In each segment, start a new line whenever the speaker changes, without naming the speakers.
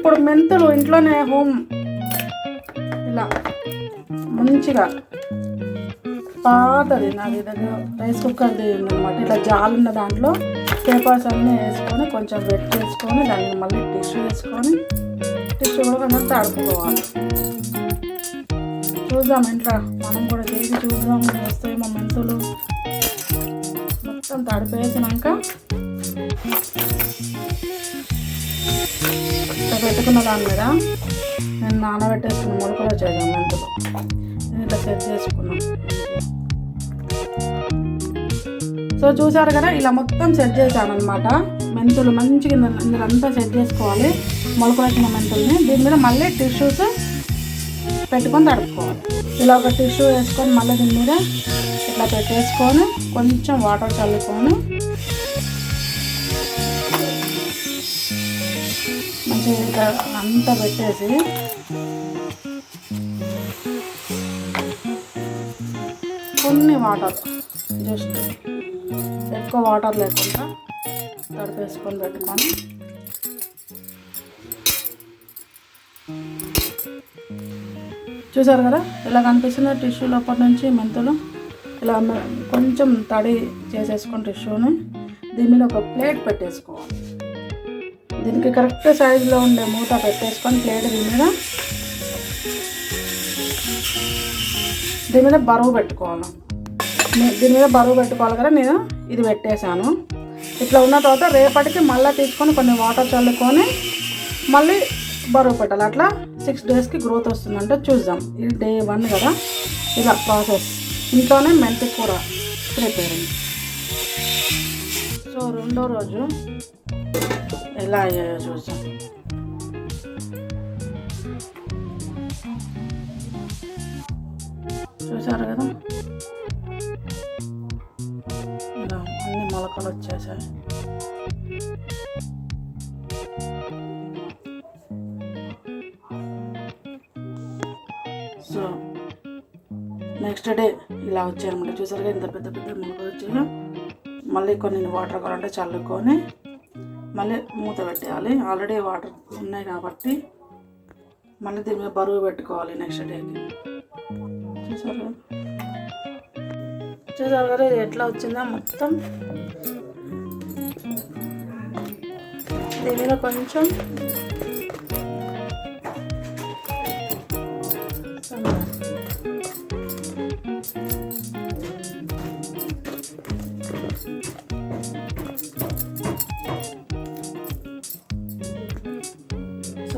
ఇప్పుడు మెంతులు ఇంట్లోనే హోమ్. ఇలా మంచిగా పాతది నాది దగ్గర రైస్ కుక్కర్ది ఉందన్నమాట. ఇట్లా జాలు ఉన్న దాంట్లో పేపర్స్ అన్నీ వేసుకొని కొంచెం వెట్ చేసుకొని దాన్ని మళ్ళీ టిష్యూ వేసుకొని టిష్యూ కూడా కొంచెం తడుపుకోవాలి. చూద్దాం ఇంట్లో మనం కూడా చేసి చూద్దాం. వస్తాయి మా మెంతులు. మొత్తం తడిపేసినాక ఇట్లా పెట్టుకున్న దాని మీద నేను నానబెట్టేసుకున్న మొలకలు వచ్చేసాను మెంతులు నేను ఇట్లా సెట్ చేసుకున్నాను సో చూసారు కదా ఇలా మొత్తం సెట్ చేశాను అనమాట మెంతులు మంచిగా ఇందులో- ఇందులో అంతా సెట్ చేసుకోవాలి. మొలకలు వచ్చిన మెంతుల్ని. దీని మీద మళ్ళీ టిష్యూస్ పెట్టుకొని తడుపుకోవాలి. ఇలా ఒక టిష్యూ వేసుకొని మళ్ళీ దీని మీద ఇట్లా పెట్టేసుకొని కొంచెం వాటర్ చల్లుకొని మంచిగా ఇట్లా అంతా పెట్టేసి కొన్ని వాటర్ జస్ట్ ఎక్కువ వాటర్ లేకుండా తడిపేసుకొని పెట్టుకొని చూసారు కదా ఇలా కనిపిస్తున్న టిష్యూ లోపల నుంచి మెంతులు ఇలా కొంచెం తడి చేసేసుకొని టిష్యూని దీని మీద ఒక ప్లేట్ పెట్టేసుకోవాలి. దీనికి కరెక్ట్ సైజులో ఉండే మూత పెట్టేసుకొని ప్లేట్ దీని మీద దీని మీద బరువు పెట్టుకోవాలి. దీని మీద బరువు పెట్టుకోవాలి కదా నేను ఇది పెట్టేశాను. ఇట్లా ఉన్న తర్వాత రేపటికి మళ్ళీ తీసుకొని కొన్ని వాటర్ చల్లుకొని మళ్ళీ బరువు పెట్టాలి. అట్లా సిక్స్ డేస్కి గ్రోత్ వస్తుందంటే చూద్దాం. ఇది డే వన్ కదా ఇలా ప్రాసెస్ ఇంట్లోనే మెంతి కూర ప్రిపేరింగ్. సో రెండో రోజు ఎలా అయ్యాయో చూద్దాం. చూసారు కదా? ఇలా అన్ని మొలకలు వచ్చేసాయి. సో నెక్స్ట్ డే ఇలా వచ్చాయన్నమాట. చూసారుగా ఇంత పెద్ద పెద్ద మొలకలు వచ్చాయి? మళ్ళీ కొన్ని వాటర్ కావాలంటే చల్లుకొని మళ్ళీ మూత పెట్టేయాలి. ఆల్రెడీ వాటర్ ఉన్నాయి కాబట్టి మళ్ళీ దీని మీద బరువు పెట్టుకోవాలి నెక్స్ట్ డేకి చూసారు? కదా చూసారు కదా ఇది ఎట్లా వచ్చిందో మొత్తం. దీని మీద కొంచెం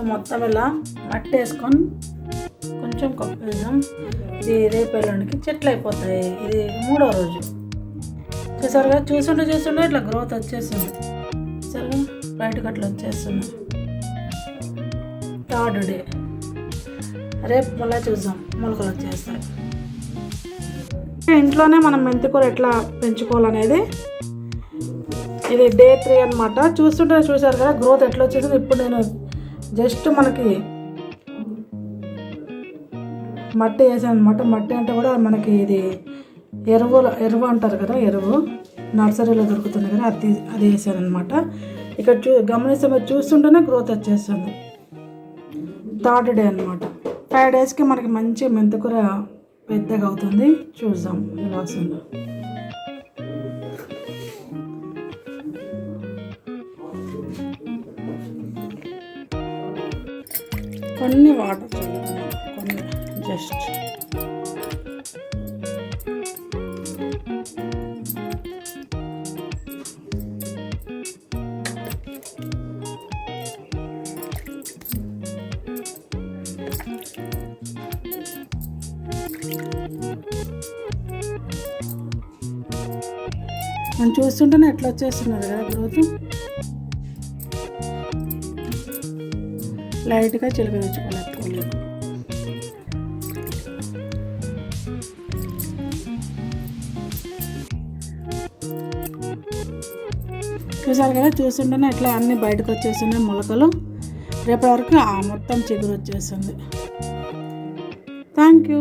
సో మొత్తం ఇలా మట్టి వేసుకొని కొంచెం కప్పేద్దాం ఇది రేపు ఎల్లుండికి చెట్లు అయిపోతాయి. ఇది మూడో రోజు. చూసారుగా కదా? చూస్తుంటే చూస్తుంటే ఇట్లా గ్రోత్ వచ్చేస్తుంది చూసారుగా బయటకు అట్లా వచ్చేస్తుంది థర్డ్ డే రేపు మళ్ళీ చూద్దాం. మొలకలు వచ్చేస్తాయి. ఇంట్లోనే మనం మెంతికూర ఎట్లా పెంచుకోవాలనేది ఇది డే త్రీ అనమాట చూస్తుంటే చూసారు కదా? గ్రోత్ ఎట్లా వచ్చేసింది? ఇప్పుడు నేను జస్ట్ మనకి మట్టి వేసాను అనమాట మట్టి అంటే కూడా మనకి ఇది ఎరువు ఎరువు అంటారు కదా ఎరువు. నర్సరీలో దొరుకుతుంది కదా అది అది వేసాను అనమాట ఇక్కడ చూ గమనిస్తే మీరు చూస్తుంటేనే గ్రోత్ వచ్చేస్తుంది. థర్డ్ డే అనమాట ఫైవ్ డేస్కి మనకి మంచి మెంతికూర పెద్దగా అవుతుంది. చూద్దాం ఎలా వస్తుందో. కొన్ని వాటర్ చల్లుకున్నాం కొన్ని. జస్ట్. మనం చూస్తుంటేనే ఎట్లా వచ్చేస్తున్నారు కదా గ్రోత్? లైట్గా చిలకరించుకోవాలి ఎక్కువ చూసారు కదా చూస్తుంటేనే ఇట్లా అన్ని బయటకు వచ్చేస్తున్నాయి మొలకలు. రేపటి వరకు ఆ మొత్తం చిగురు వచ్చేస్తుంది. థ్యాంక్ యూ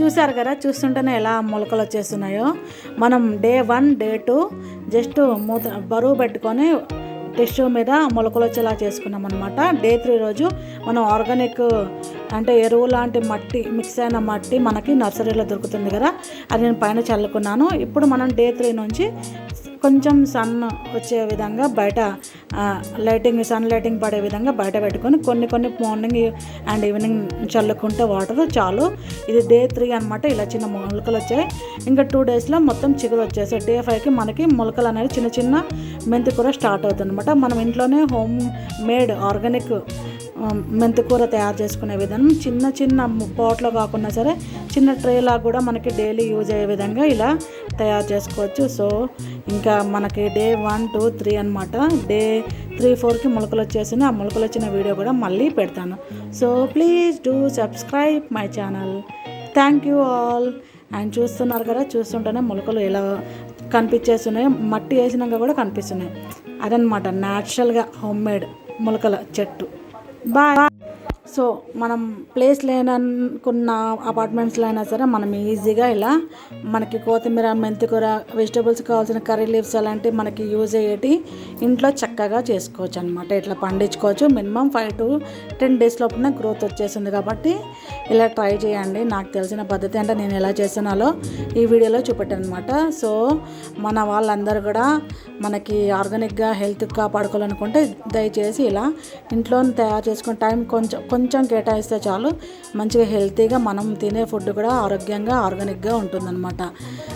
చూసారు కదా చూస్తుంటేనే ఎలా మొలకలు వచ్చేస్తున్నాయో. మనం day one day two just మూత బరువు పెట్టుకొని టిష్యూ మీద మొలకలు వచ్చేలా చేసుకున్నాం అనమాట డే త్రీ రోజు మనం ఆర్గానిక్ అంటే ఎరువు లాంటి మట్టి మిక్స్ అయిన మట్టి మనకి నర్సరీలో దొరుకుతుంది కదా అది నేను పైన చల్లుకున్నాను. ఇప్పుడు మనం డే త్రీ నుంచి కొంచెం సన్ వచ్చే విధంగా బయట లైటింగ్ సన్ లైటింగ్ పడే విధంగా బయట పెట్టుకొని కొన్ని కొన్ని మార్నింగ్ అండ్ ఈవినింగ్ చల్లుకుంటే వాటర్ చాలు. ఇది డే త్రీ అనమాట ఇలా చిన్న మొలకలు వచ్చాయి. ఇంకా టూ డేస్లో మొత్తం చిగురు వచ్చేసాయి. డే ఫైవ్కి మనకి మొలకలు అనేది చిన్న చిన్న మెంతి కూర స్టార్ట్ అవుతుంది అనమాట మనం ఇంట్లోనే హోమ్ మేడ్ ఆర్గానిక్ మెంతికూర తయారు చేసుకునే విధానం. చిన్న చిన్న పాట్లో కాకుండా సరే చిన్న ట్రేలా కూడా మనకి డైలీ యూజ్ అయ్యే విధంగా ఇలా తయారు చేసుకోవచ్చు. సో ఇంకా మనకి డే వన్ టూ త్రీ అనమాట డే త్రీ ఫోర్కి మొలకలు వచ్చేసింది ఆ మొలకలు వచ్చిన వీడియో కూడా మళ్ళీ పెడతాను. So please do subscribe my channel. Thank you all. And చూస్తున్నారు కదా చూస్తుంటేనే మొలకలు ఎలా కనిపించేస్తున్నాయి మట్టి వేసినాక కూడా కనిపిస్తున్నాయి. అదనమాట న్యాచురల్గా హోమ్ మేడ్ మొలకల చెట్టు. బాయ్ సో మనం ప్లేస్ లేననుకున్న అపార్ట్మెంట్స్లో అయినా సరే మనం ఈజీగా ఇలా మనకి కొత్తిమీర మెంతికూర వెజిటబుల్స్ కావాల్సిన కర్రీ లీవ్స్ అలాంటివి మనకి యూజ్ అయ్యేటి ఇంట్లో చక్కగా చేసుకోవచ్చు అనమాట ఇట్లా పండించుకోవచ్చు. Minimum five to ten days లోపల గ్రోత్ వచ్చేసింది కాబట్టి ఇలా ట్రై చేయండి. నాకు తెలిసిన పద్ధతి అంటే నేను ఎలా చేస్తున్నాలో ఈ వీడియోలో చూపెట్టాను అనమాట సో మన వాళ్ళందరూ కూడా మనకి ఆర్గానిక్గా హెల్త్ కాపాడుకోవాలనుకుంటే దయచేసి ఇలా ఇంట్లో తయారు చేసుకుని టైం కొంచెం కొంచెం కేటాయిస్తే చాలు. మంచిగా హెల్తీగా మనం తినే ఫుడ్ కూడా ఆరోగ్యంగా ఆర్గానిక్గా ఉంటుందన్నమాట.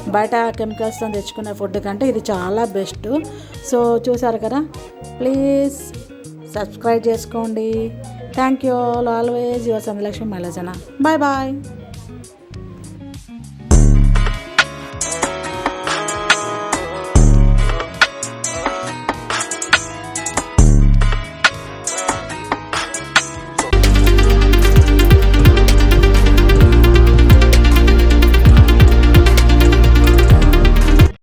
బయట కెమికల్స్తో తెచ్చుకునే ఫుడ్ కంటే ఇది చాలా బెస్ట్. సో చూసారు కదా? ప్లీజ్ సబ్స్క్రైబ్ చేసుకోండి. Thank you all always your Sandalakshmi మలజన bye bye.